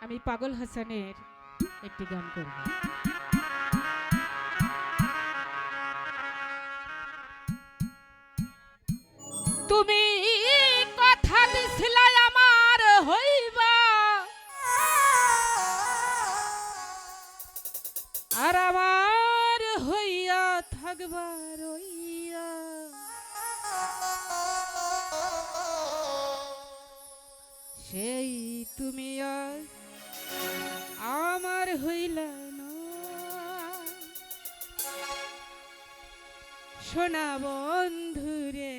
আমি পাগল হাসানের একটি গান করব। তুমি কথা দিছিলা আমার হইবা। আর আমার হইয়া থাকবার সেই তুমি আমার হইলা সোনা বন্ধুরে।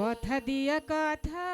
কথা দিয়া কথা